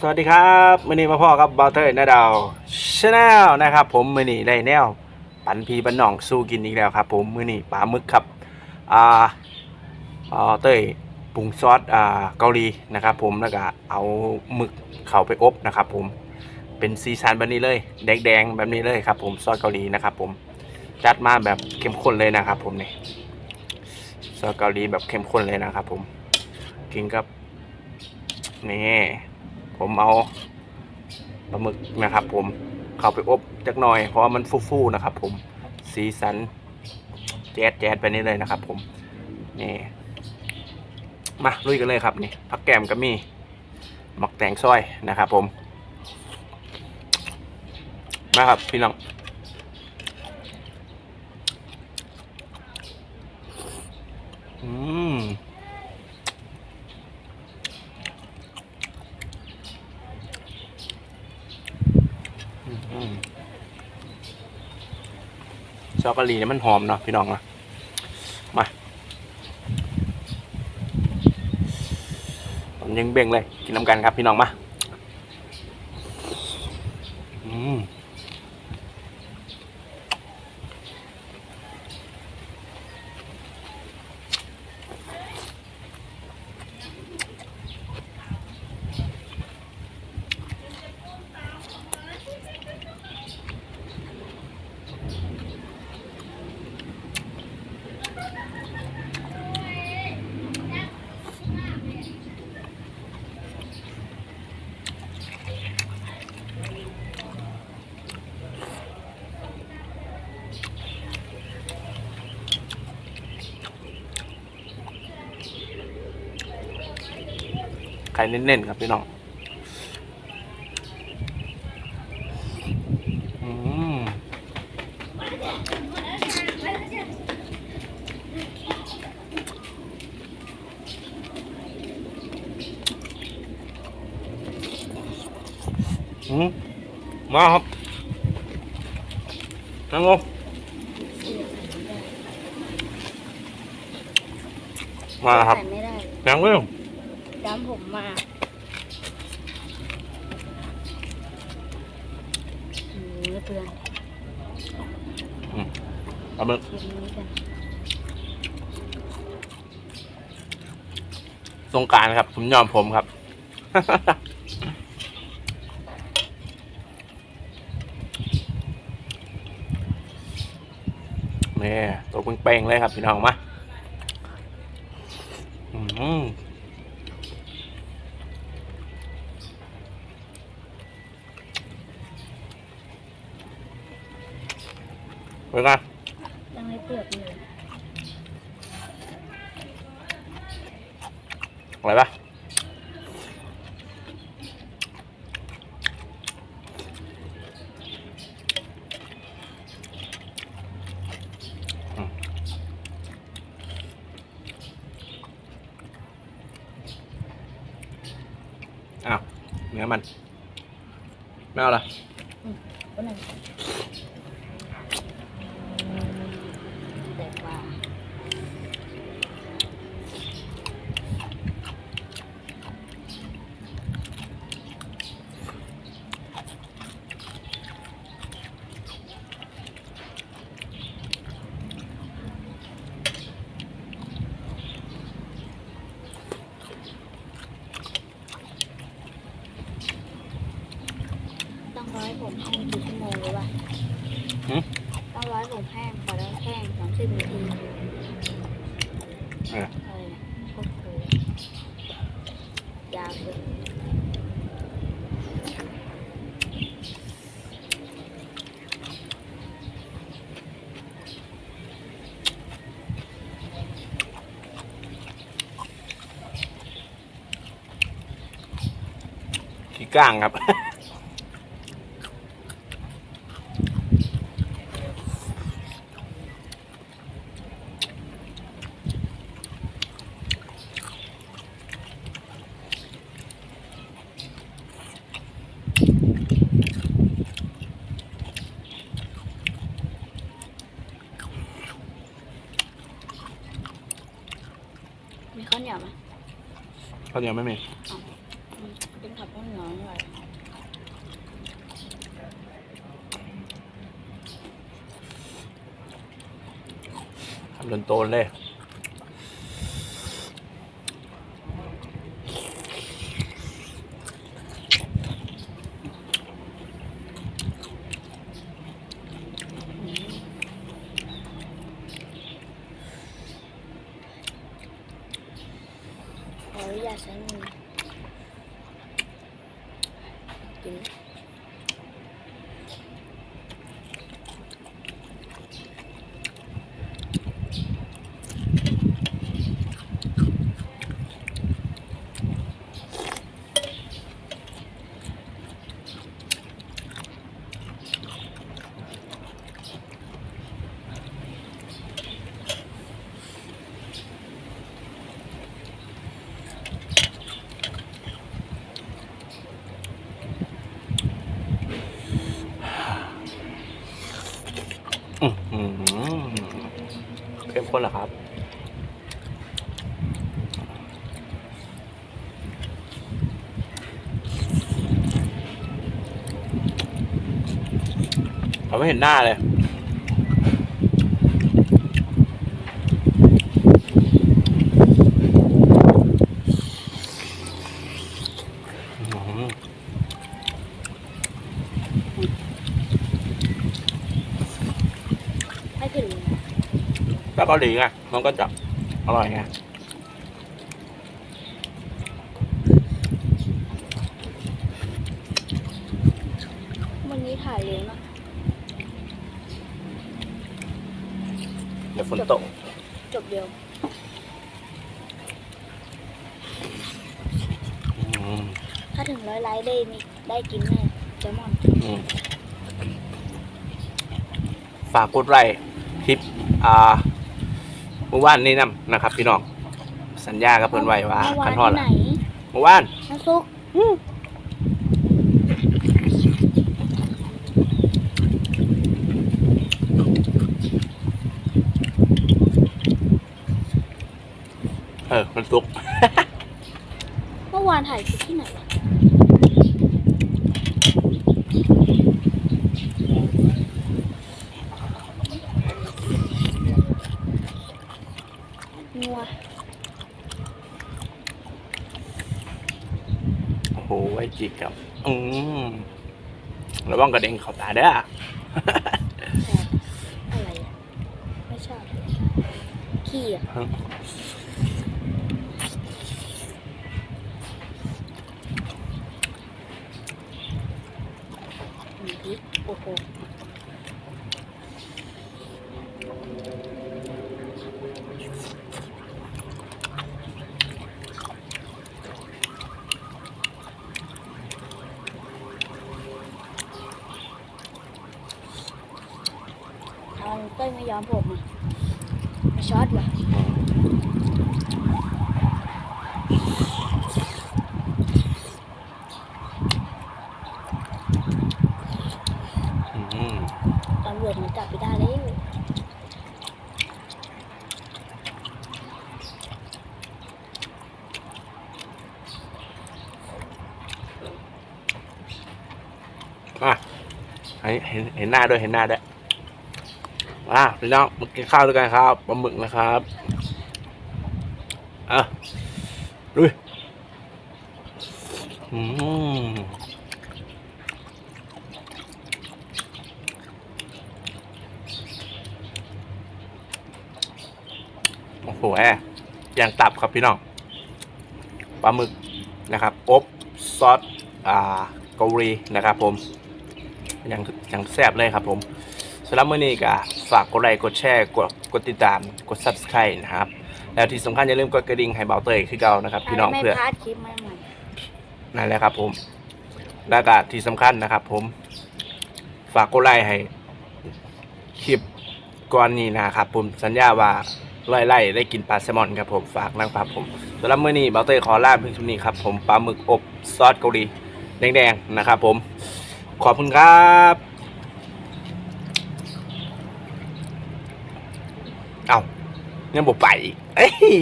สวัสดีครับมื่อนี้มาพ่อกับบอลเตอร์นาดาวชาแนลนะครับผมมื่อนี้ได้แนว ปันพีปันหน่องสู้กินอีกแล้วครับ ผมมื่อนี้ปลาหมึกครับอ่าบอลเตอร์ปรุงซอสอ่าเกาหลีนะครับผมแล้วก็เอาหมึกเข้าไปอบนะครับ ผมเป็นซีซันแบบนี้เลยแดงๆแบบนี้เลยครับ ผมซอสเกาหลีนะครับผมจัดมาแบบเข้มข้นเลยนะครับ ผมนี่ซอสเกาหลีแบบเข้มข้นเลยนะครับ ผมกินกับนี่ ผมเอาปลาหมึกนะครับ ผมเข้าไปอบจักหน่อยเพราะมันฟูๆนะครับ ผมสีสันแจ๊ดแจ๊ดไปนี่เลยนะครับ ผมนี่มาลุยกันเลยครับนี่ผักแกมก็มีหมักแตงซอยนะครับ ผมมาครับพี่น้องอืม อืม ชอกโกแลตเนี่ยมันหอมเนาะพี่น้องนะมาผมยังเบ่งเลย กินน้ำกันครับพี่น้องมาอืม ไข่เน้นๆครับพี่น้องอืมอืมมาครับนั่งลงมาครับใส่ไม่ได้นั่งลง จำผมมาอืมไม่เปลืองเอามือกินนี้กันสงกรารครับ ผมยอมผมครับนี่ตัวเป้งๆเลยครับ พี่น้องมาอืม เป็นไงยังไม่เปลือกเลยอะไรปะอืมอ้าวเนื้อมัน ไม่เอาละ ก็นั่นแต่ว่า ต้อง ร้อยผมแห้งกี่ชั่วโมงเลยป่ะหืมต้องร้อยผมแห้งพอแล้วแห้งสามสิบนาทีเอออะไรนะโอ้โหยาวเลยขี้ก้างครับ มี ข้าวเหนียวไหมข้าวเหนียวไม่มีอืมเป็นขับต้นหนอนหน่อยทำจนโตนเลย เข้มข้นเหรอครับ เขาไม่เห็นหน้าเลยอื้อหือ ให้ถึง แล้วเกาหลีไงมันก็จะอร่อยไงวันนี้ถ่ายเร็วเนอะเดี๋ยวฝนตก จบเร็วอืมถ้าถึงร้อยไลค์ได้มีได้กินแน่แซลมอนอืมฝากกดไลค์คลิปอ่าเมื่อวานนี้นำนะครับ พี่น้องสัญญากับเพื่อนไว้ว่าเมื่อวาคันนทอดที่ละไหนเมื่อวานน้ำซุกเออมันสุก เมื่อวานถ่ายคลิปที่ไหนวะงัว โอ้โห ไว้จิกครับ อืมระวังกระเด็นเข้าตาเด้อแสบอะไรอะ ไม่ชอบเลยขี้อะหนึ่งพริกโอ้โห เอาเต้ยไม่ย อมผมอะมาช็อตว่ะอืมตำรวจมันจับไปได้แล้วอะเห็นเห็นเห็นหน้าด้วยเห็นหน้าด้วย อะพี่น้องมากินข้าวด้วยกันครับปลาหมึกนะครับอะลุยอืมโอ้โหแอย่างตับครับพี่น้องปลาหมึกนะครับอบซอสอ่าเกาหลีนะครับ ผมอย่างอย่างแซ่บเลยครับผม สำหรับมื้อนี้ก็ฝากกดไลค์กดแชร์กดกดติดตามกด subscribe นะครับ แล้วที่สำคัญอย่าลืมกดกระดิ่งให้เบาเตยคือเก่านะครับพี่น้องไม่เพื่อพลาดคลิปใหม่นั่นแหละครับผมแล้วก็ที่สำคัญนะครับ ผม ฝากกดไลค์ให้คลิปก่อนนี้นะครับผมสัญญาว่าไล่ไล่ได้กินปลาแซลมอนครับผมฝากนะครับผมสำหรับมื้อนี้เบาเตยขอลาเพียงเท่านี้ครับผมปลาหมึกอบซอสเกาหลีแดงๆนะครับ ผม ขอบคุณครับเอา ยังบอกไปเอ้ย